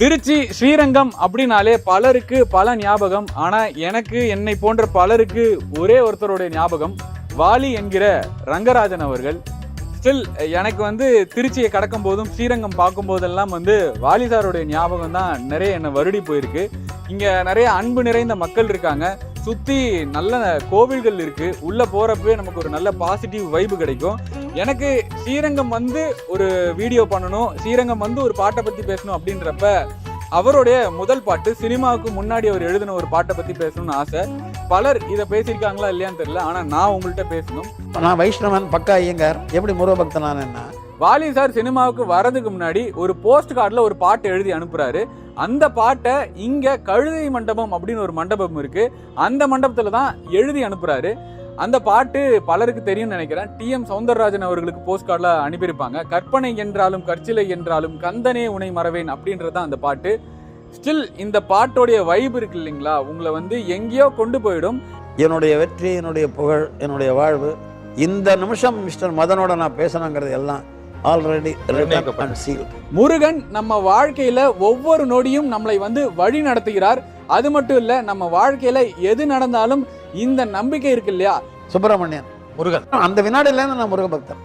திருச்சி ஸ்ரீரங்கம் அப்படின்னாலே பலருக்கு பல ஞாபகம். ஆனால் எனக்கு என்னை போன்ற பலருக்கு ஒரே ஒருத்தருடைய ஞாபகம் வாலி என்கிற ரங்கராஜன் அவர்கள். ஸ்டில் எனக்கு வந்து திருச்சியை கடக்கும் போதும் ஸ்ரீரங்கம் பார்க்கும் போதெல்லாம் வந்து வாலி சாருடைய ஞாபகம் தான் நிறைய என்னை வருடி போயிருக்கு. இங்கே நிறைய அன்பு நிறைந்த மக்கள் இருக்காங்க. சுற்றி நல்ல கோவில்கள் இருக்குது உள்ளே போகிறப்பவே நமக்கு ஒரு நல்ல பாசிட்டிவ் வைப்பு கிடைக்கும். எனக்கு ஸ்ரீரங்கம் வந்து ஒரு வீடியோ பண்ணணும் ஸ்ரீரங்கம் வந்து ஒரு பாட்டை பத்தி பேசணும் அப்படின்றப்ப அவருடைய முதல் பாட்டு சினிமாவுக்கு முன்னாடி அவர் எழுதின ஒரு பாட்டை பத்தி பேசணும்னு ஆசை. பலர் இதை பேசியிருக்காங்களா இல்லையான்னு தெரியல ஆனா நான் உங்கள்கிட்ட பேசணும். நான் வைஷ்ணவன் பக்கா ஐயங்கார் எப்படி முருகபக்தன் நான் என்ன? வாலி சார் சினிமாவுக்கு வரதுக்கு முன்னாடி ஒரு போஸ்ட் கார்டில் ஒரு பாட்டு எழுதி அனுப்புறாரு. அந்த பாட்டை இங்க கழுதை மண்டபம் அப்படின்னு ஒரு மண்டபம் இருக்கு. அந்த மண்டபத்துல தான் எழுதி அனுப்புறாரு. அந்த பாட்டு பலருக்கு தெரியும்னு நினைக்கிறேன். டி எம் சவுந்தரராஜன் அவர்களுக்கு போஸ்ட் கார்டில் அனுப்பியிருப்பாங்க. கற்பனை என்றாலும் கற்சிலை என்றாலும் கந்தனே உனை மறவேன் அப்படின்றது தான் அந்த பாட்டு. ஸ்டில் இந்த பாட்டோடைய வைப் இருக்கு இல்லைங்களா? உங்களை வந்து எங்கேயோ கொண்டு போயிடும். என்னுடைய வெற்றி என்னுடைய புகழ் என்னுடைய வாழ்வு இந்த நிமிஷம் மிஸ்டர் மதனோட நான் பேசணுங்கிறது எல்லாம் ஆல்ரெடி முருகன் நம்ம வாழ்க்கையில ஒவ்வொரு நொடியும் நம்மளை வந்து வழி நடத்துகிறார். அது மட்டும் இல்ல நம்ம வாழ்க்கையில எது நடந்தாலும் இந்த நம்பிக்கை இருக்கு இல்லையா? சுப்பிரமணியன் முருகன். அந்த வினாடியிலேருந்து நான் முருக பக்தன்.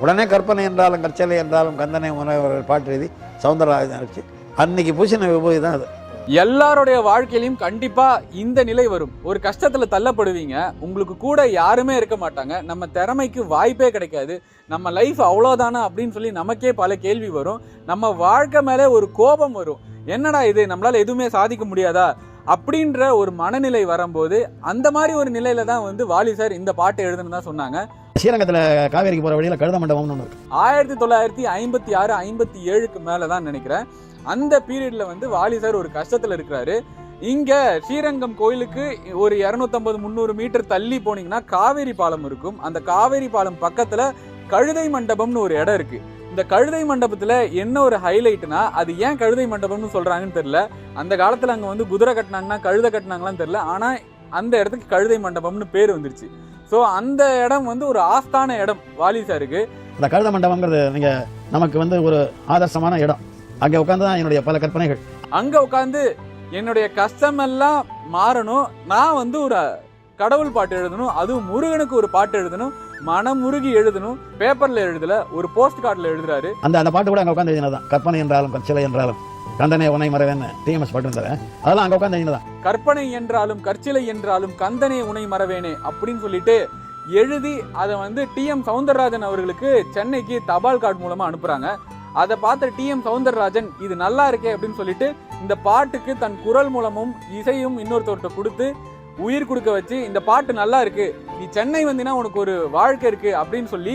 உடனே கற்பனை என்றாலும் கற்சலை என்றாலும் கந்தனை உணவர் பாட்டு எழுதி சவுந்தரராஜன் அன்னைக்கு பூசின விபூதி தான் அது. எல்லாருடைய வாழ்க்கையிலும் கண்டிப்பா இந்த நிலை வரும். ஒரு கஷ்டத்துல தள்ளப்படுவீங்க. உங்களுக்கு கூட யாருமே இருக்க மாட்டாங்க. நம்ம திறமைக்கு வாய்ப்பே கிடைக்காது. நம்ம லைஃப் அவ்வளோதானா அப்படின்னு சொல்லி நமக்கே பல கேள்வி வரும். நம்ம வாழ்க்கை மேலே ஒரு கோபம் வரும். என்னடா இது? நம்மளால எதுவுமே சாதிக்க முடியாதா? அப்படின்ற ஒரு மனநிலை வரும்போது அந்த மாதிரி ஒரு நிலையில தான் வந்து வாலி சார் இந்த பாட்டை எழுதுன்னு தான் சொன்னாங்க. ஸ்ரீரங்கத்தில் காவேரிக்கு போகிற வழியில் கழுத மண்டபம்னு ஒன்று ஆயிரத்தி தொள்ளாயிரத்தி ஐம்பத்தி ஆறு ஐம்பத்தி ஏழுக்கு மேலே தான் நினைக்கிறேன். அந்த பீரியட்ல வந்து வாலி சார் ஒரு கஷ்டத்தில் இருக்கிறாரு. இங்க ஸ்ரீரங்கம் கோயிலுக்கு ஒரு இரநூத்தம்பது முந்நூறு மீட்டர் தள்ளி போனீங்கன்னா காவேரி பாலம் இருக்கும். அந்த காவேரி பாலம் பக்கத்துல கழுதை மண்டபம்னு ஒரு இடம் இருக்கு. இந்த கழுதை மண்டபத்துல என்ன ஒரு ஹைலைட்னா அது ஏன் கழுதை மண்டபம்னு சொல்றாங்கன்னு தெரியல. அந்த காலத்துல அங்க வந்து குதிரை கட்டினாங்கன்னா கழுதை கட்டினாங்களான்னு தெரியல. ஆனா அந்த இடத்துக்கு கழுதை மண்டபம்னு பேர் வந்துருச்சு. ஸோ அந்த இடம் வந்து ஒரு ஆஸ்தான இடம் வாலி சாருக்கு. அந்த கழுத மண்டபங்கிறது நீங்கள் நமக்கு வந்து ஒரு ஆதர்சமான இடம். அங்கே உட்காந்து தான் என்னுடைய பல கற்பனைகள். அங்க உட்காந்து என்னுடைய கஷ்டமெல்லாம் மாறணும். நான் வந்து ஒரு கடவுள் பாட்டு எழுதணும். அதுவும் முருகனுக்கு ஒரு பாட்டு எழுதணும். மனமுருகி எழுதணும். பேப்பர்ல எழுதல ஒரு போஸ்ட் கார்டில் எழுதுறாரு. அந்த அந்த பாட்டு கூட அங்கே உட்காந்து எழுதினதான் கற்பனை என்றாலும் கற்சிலை என்றாலும். கந்தனை உனை மறவேன்னு டிஎம்எஸ் பாட்டு தரேன் அதெல்லாம் அங்கே உட்காந்து எழுதினதான் கற்பனை என்றாலும் கற்சிலை என்றாலும் கந்தனே உனை மறவேனே அப்படின்னு சொல்லிட்டு எழுதி அதை வந்து டி எம் சவுந்தரராஜன் அவர்களுக்கு சென்னைக்கு தபால் கார்டு மூலமா அனுப்புறாங்க. அதை பார்த்த டி எம் சவுந்தரராஜன் இது நல்லா இருக்கே அப்படின்னு சொல்லிட்டு இந்த பாட்டுக்கு தன் குரல் மூலமும் இசையும் இன்னொருத்தர்கிட்ட கொடுத்து உயிர் கொடுக்க வச்சு இந்த பாட்டு நல்லா இருக்கு நீ சென்னை வந்தினா உனக்கு ஒரு வாழ்க்கை இருக்கு அப்படின்னு சொல்லி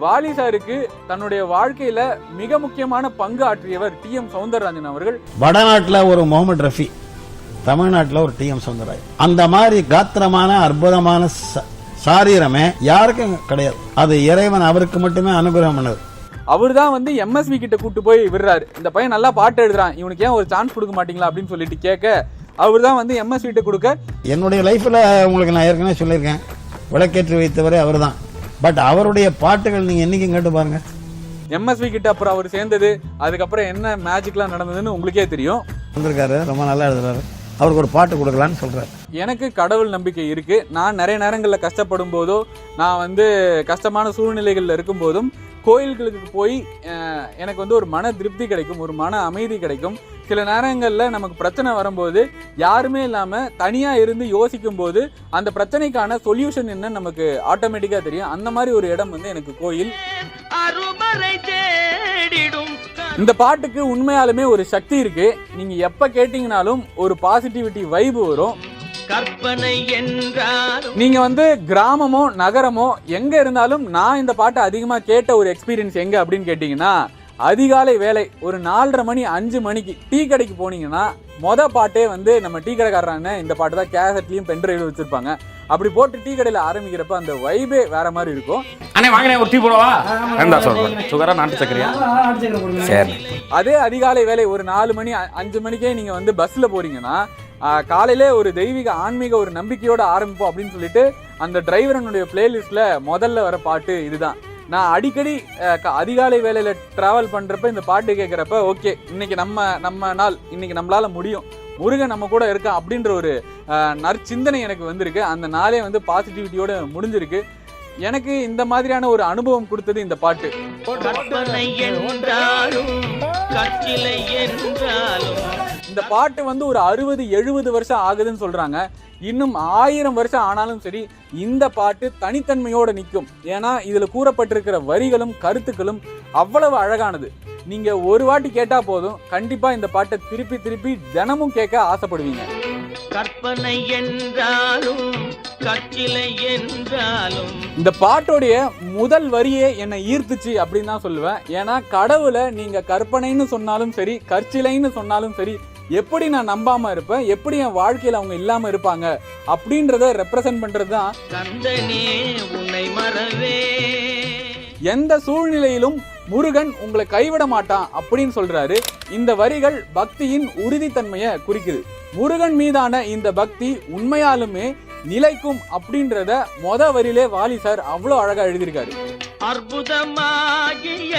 வாலி சாருக்கு தன்னுடைய வாழ்க்கையில மிக முக்கியமான பங்கு ஆற்றியவர் டி எம் சவுந்தரராஜன் அவர்கள். வடநாட்டில் ஒரு முகமது ரஃபி தமிழ்நாட்டில் ஒரு டிஎம் சவுந்தரராஜன் அந்த மாதிரி காத்திரமான அற்புதமான ச- சாரீரமே யாருக்கும் கிடையாது. அது இறைவன் அவருக்கு மட்டுமே அனுகிரகம் பண்ணது. அவர் தான் வந்து எம்எஸ்வி கிட்ட கூட்டு போய் விடுறாரு. இந்த பையன் நல்லா பாட்டு எழுதுறான். இவனுக்கு ஏன் ஒரு சான்ஸ் கொடுக்க மாட்டீங்களா அப்படின்னு சொல்லிட்டு கேட்க அவர் தான் வந்து எம்எஸ்வி கிட்ட கொடுக்க என்னுடைய லைஃப்பில் உங்களுக்கு நான் ஏற்கனவே சொல்லியிருக்கேன். விளக்கேற்றி வைத்தவரே அவர் தான் பட் அவருடைய பாட்டுகள் நீங்கள் என்றைக்கும் கேட்டு பாருங்க. எம்எஸ்வி கிட்ட அப்புறம் அவர் சேர்ந்தது. அதுக்கப்புறம் என்ன மேஜிக்லாம் நடந்ததுன்னு உங்களுக்கே தெரியும். வந்திருக்காரு ரொம்ப நல்லா எழுதுறாரு. அவருக்கு ஒரு பாட்டு கொடுக்கலான்னு சொல்கிறார் எனக்கு கடவுள் நம்பிக்கை இருக்கு. நான் நிறைய நேரங்களில் கஷ்டப்படும் போதோ நான் வந்து கஷ்டமான சூழ்நிலைகளில் இருக்கும்போதும் கோயில்களுக்கு போய் எனக்கு வந்து ஒரு மன திருப்தி கிடைக்கும் ஒரு மன அமைதி கிடைக்கும். சில நேரங்களில் நமக்கு பிரச்சனை வரும்போது யாருமே இல்லாமல் தனியாக இருந்து யோசிக்கும் போது அந்த பிரச்சனைக்கான சொல்யூஷன் என்ன நமக்கு ஆட்டோமேட்டிக்காக தெரியும். அந்த மாதிரி ஒரு இடம் வந்து எனக்கு கோயில். இந்த பாட்டுக்கு உண்மையாலுமே ஒரு சக்தி இருக்கு. நீங்க எப்ப கேட்டீங்கனாலும் ஒரு பாசிட்டிவிட்டி வைப் வரும். கற்பனை என்றார் நீங்க வந்து கிராமமோ நகரமோ எங்க இருந்தாலும் நான் இந்த பாட்டை அதிகமா கேட்ட ஒரு எக்ஸ்பீரியன்ஸ் எங்க அப்படின்னு கேட்டீங்கன்னா அதிகாலை வேலை ஒரு நாலரை மணி அஞ்சு மணிக்கு டீ கடைக்கு போனீங்கன்னா மொத பாட்டே வந்து நம்ம டீ கடைக்காரரான இந்த பாட்டு தான் கேசட்லையும் பென்ட்ரைவ்ல வச்சிருப்பாங்க. அப்படி போட்டு டீ கடையில ஆரம்பிக்கிறப்ப அந்த வைபே வேற மாதிரி இருக்கும். அண்ணே வாங்கினே ஒரு டீ போடவா? வேண்டாம் சொல்றேன். சுகரா நாட்டு சக்கரையா சரி. அதே அதிகாலை வேலை ஒரு நாலு மணி அஞ்சு மணிக்கே நீங்க வந்து பஸ்ல போறீங்கன்னா காலையிலே ஒரு தெய்வீக ஆன்மீக ஒரு நம்பிக்கையோட ஆரம்பிப்போம் அப்படின்னு சொல்லிட்டு அந்த டிரைவரனுடைய பிளேலிஸ்ட்ல முதல்ல வர பாட்டு இதுதான். நான் அடிக்கடி அதிகாலை வேலையில டிராவல் பண்றப்ப இந்த பாட்டு கேட்குறப்ப ஓகே இன்னைக்கு நம்ம நம்ம நாள் இன்னைக்கு நம்மளால முடியும். முருகன் நம்ம கூட இருக்கான் அப்படின்ற ஒரு நற்சிந்தனை எனக்கு வந்திருக்கு. அந்த நாளே வந்து பாசிட்டிவிட்டியோட முடிஞ்சிருக்கு. எனக்கு இந்த மாதிரியான ஒரு அனுபவம் கொடுத்தது இந்த பாட்டு. இந்த பாட்டு வந்து ஒரு அறுபது எழுபது வருஷம் ஆகுதுன்னு சொல்றாங்க. இன்னும் ஆயிரம் வருஷம் ஆனாலும் சரி இந்த பாட்டு தனித்தன்மையோட நிற்கும். ஏன்னா இதுல கூறப்பட்டிருக்கிற வரிகளும் கருத்துக்களும் அவ்வளவு அழகானது. நீங்க ஒரு வாட்டி கேட்டா போதும். கண்டிப்பா இந்த பாட்டை திருப்பி திருப்பி தினமும் கேட்க ஆசைப்படுவீங்க. கற்பனை என்றாலும் கற்சிலை என்றாலும். இந்த பாட்டோடைய முதல் வரியே என்னை ஈர்த்துச்சு அப்படின்னு தான் சொல்லுவேன். ஏன்னா கடவுளை நீங்க கற்பனைன்னு சொன்னாலும் சரி கற்சிலைன்னு சொன்னாலும் சரி எப்படி நான் நம்பாம இருப்பேன் எப்படி என் வாழ்க்கையில அவங்க இல்லாம இருப்பாங்க அப்படின்றத ரெப்ரசன்ட் பண்றது தான் உன்னை மறவே. எந்த சூழ்நிலையிலும் முருகன் உங்களை கைவிட மாட்டான் அப்படின்னு சொல்றாரு. இந்த வரிகள் பக்தியின் உறுதித்தன்மையை குறிக்குது. முருகன் மீதான இந்த பக்தி உண்மையாலுமே நிலைக்கும் அப்படின்றத மொத வரியிலே வாலி சார் அவ்வளோ அழகா எழுதியிருக்காரு. அற்புதமாகிய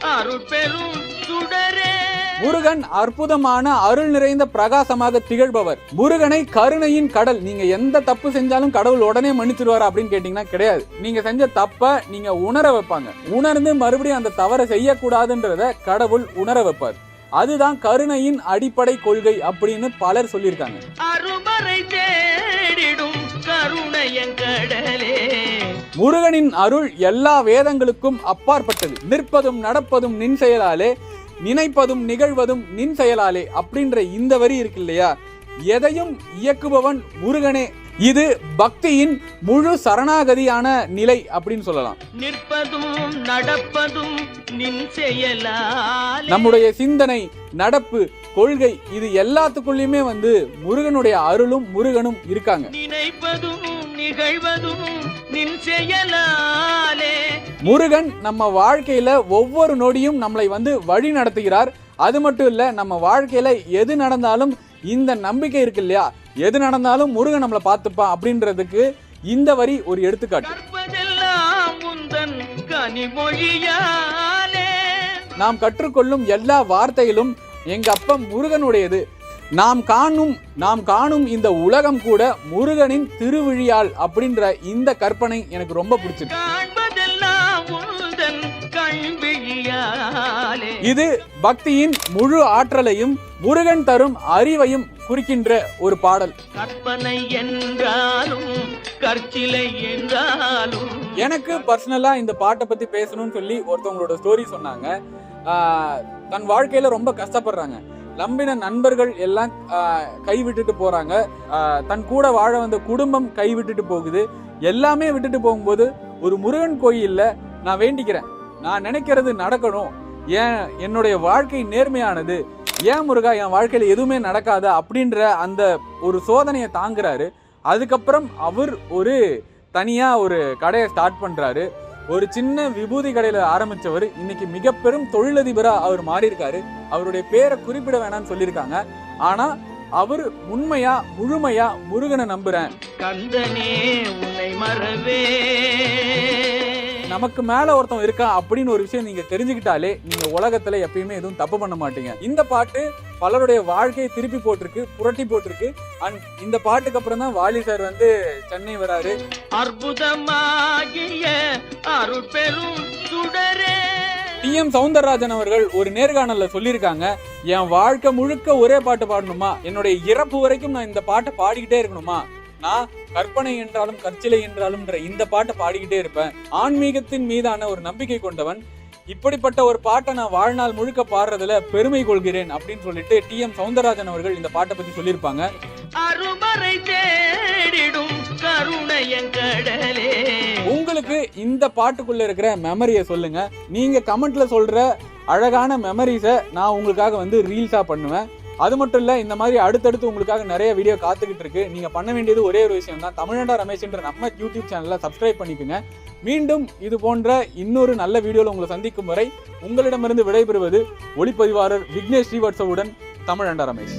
அருள் பெரும் சுடரே. முருகன் அற்புதமான அருள் நிறைந்த பிரகாசமாக திகழ்பவர். முருகனை கருணையின் கடல். நீங்க எந்த தப்பு செஞ்சாலும் கடவுள் உடனே மன்னிச்சிருவாரா அப்படின்னு கேட்டீங்கன்னா கிடையாது. நீங்க செஞ்ச தப்ப நீங்க உணர வைப்பாங்க. உணர்ந்து மறுபடியும் அந்த தவறை செய்யக்கூடாதுன்றத கடவுள் உணர வைப்பார். அதுதான் கருணையின் அடிப்படை கொள்கை அப்படின்னு பலர் சொல்லியிருக்காங்க. அருமறை தேடிடும் கருணையங்கடலே முருகனின் அருள் எல்லா வேதங்களுக்கும் அப்பாற்பட்டது. நிற்பதும் நடப்பதும் நின் செயலாலே நினைப்பதும் நிகழ்வதும் நின் செயலாலே அப்படின்ற இந்த வரி இருக்கு இல்லையா எதையும் இயக்குபவன் முருகனே இது பக்தியின் முழு சரணாகதியான நிலை அப்படின்னு சொல்லலாம். நிற்பதும் நடப்பதும் நின் செயலாலே. நம்முடைய சிந்தனை நடப்பு கொள்கை இது எல்லாத்துக்குள்ளயுமே வந்து முருகனுடைய அருளும் முருகனும் இருக்காங்க. நினைப்பதும் நிகழ்வதும் நின் செயலாலே. முருகன் நம்ம வாழ்க்கையில ஒவ்வொரு நொடியும் நம்மளை வந்து வழி நடத்துகிறார். அது மட்டும் இல்ல நம்ம வாழ்க்கையில எது நடந்தாலும் இந்த நம்பிக்கை இருக்கு இல்லையா? எது நடந்தாலும் முருகன் நம்மளை பார்த்துப்பான் அப்படின்றதுக்கு இந்த வரி ஒரு எடுத்துக்காட்டு. நாம் கற்றுக்கொள்ளும் எல்லா வார்த்தைகளும் எங்க அப்பா முருகனுடையது. நாம் காணும் நாம் காணும் இந்த உலகம் கூட முருகனின் திருவிழியால் அப்படின்ற இந்த கற்பனை எனக்கு ரொம்ப பிடிச்சிருக்கு. இது பக்தியின் முழு ஆற்றலையும் முருகன் தரும் அறிவையும் குறிக்கின்ற ஒரு பாடல். கற்பனை என்றாலும் கற்சிலை என்றாலும். எனக்கு பர்சனலா இந்த பாட்டை பத்தி பேசணும்னு சொல்லி ஒருத்தவங்களோட ஸ்டோரி சொன்னாங்க. தன் வாழ்க்கையில ரொம்ப கஷ்டப்படுறாங்க. நம்பின நண்பர்கள் எல்லாம் கைவிட்டுட்டு போகிறாங்க போறாங்க தன் கூட வாழ வந்த குடும்பம் கைவிட்டுட்டு போகுது. எல்லாமே விட்டுட்டு போகும்போது ஒரு முருகன் கோயிலில் நான் வேண்டிக்கிறேன். நான் நினைக்கிறது நடக்கணும். ஏன் என்னுடைய வாழ்க்கை நேர்மையானது. ஏன் முருகா என் வாழ்க்கையில் எதுவுமே நடக்காது அப்படின்ற அந்த ஒரு சோதனையை தாங்குறாரு. அதுக்கப்புறம் அவர் ஒரு தனியாக ஒரு கடையை ஸ்டார்ட் பண்ணுறாரு ஒரு சின்ன விபூதி கடையில ஆரம்பிச்சவர் இன்னைக்கு மிக பெரும் தொழிலதிபரா அவர் மாறியிருக்காரு. அவருடைய பேரை குறிப்பிட வேணாம்னு சொல்லியிருக்காங்க. ஆனா அவர் உண்மையா முழுமையா முருகனை நம்புறேன். கந்தனே உன்னை மறவே. நமக்கு மேல ஒருத்தன் இருக்கான் அப்படின்னு ஒரு விஷயம் நீங்க தெரிஞ்சுக்கிட்டாலே நீங்க உலகத்துல எப்பயுமே எதுவும் தப்பு பண்ண மாட்டீங்க. இந்த பாட்டு பலருடைய வாழ்க்கையை திருப்பி போட்டிருக்கு புரட்டி போட்டிருக்கு. அண்ட் இந்த பாட்டுக்கு அப்புறம் தான் வாலி சார் வந்து சென்னை வராரு. அற்புதமாகிய அருள் பெரும் சுடரே. டி எம் சவுந்தரராஜன் அவர்கள் ஒரு நேர்காணல்ல சொல்லியிருக்காங்க என் வாழ்க்கை முழுக்க ஒரே பாட்டு பாடணுமா? என்னுடைய இறப்பு வரைக்கும் நான் இந்த பாட்டை பாடிக்கிட்டே இருக்கணுமா? நான் கற்பனை என்றாலும் கற்சிலை என்றாலும்ன்ற இந்த பாட்டை பாடிக்கிட்டே இருப்பேன். ஆன்மீகத்தின் மீதான ஒரு நம்பிக்கை கொண்டவன் இப்படிப்பட்ட ஒரு பாட்டை நான் வாழ்நாள் முழுக்க பாடுறதுல பெருமை கொள்கிறேன் அப்படின்னு சொல்லிட்டு டி எம் சவுந்தரராஜன் அவர்கள் இந்த பாட்டை பத்தி சொல்லியிருப்பாங்க. அருமறை தேடிடும் கருணையங்கடலே உங்களுக்கு இந்த பாட்டுக்குள்ள இருக்கிற மெமரியை சொல்லுங்க. நீங்க கமெண்ட்ல சொல்ற அழகான மெமரிஸை நான் உங்களுக்காக வந்து ரீல்ஸா பண்ணுவேன். அது மட்டும் இல்லை இந்த மாதிரி அடுத்தடுத்து உங்களுக்காக நிறைய வீடியோ காத்துக்கிட்டு இருக்கு. நீங்கள் பண்ண வேண்டியது ஒரே ஒரு விஷயம் தான் தமிழ்நாடு ரமேஷ்ன்ற நம்ம யூடியூப் சேனலில் சப்ஸ்கிரைப் பண்ணிக்கோங்க. மீண்டும் இது போன்ற இன்னொரு நல்ல வீடியோவில் உங்களை சந்திக்கும் வரை உங்களிடமிருந்து விடைபெறுவது ஒளிப்பதிவாளர் விக்னேஷ் ஸ்ரீவத்சவுடன் தமிழண்டா ரமேஷ்.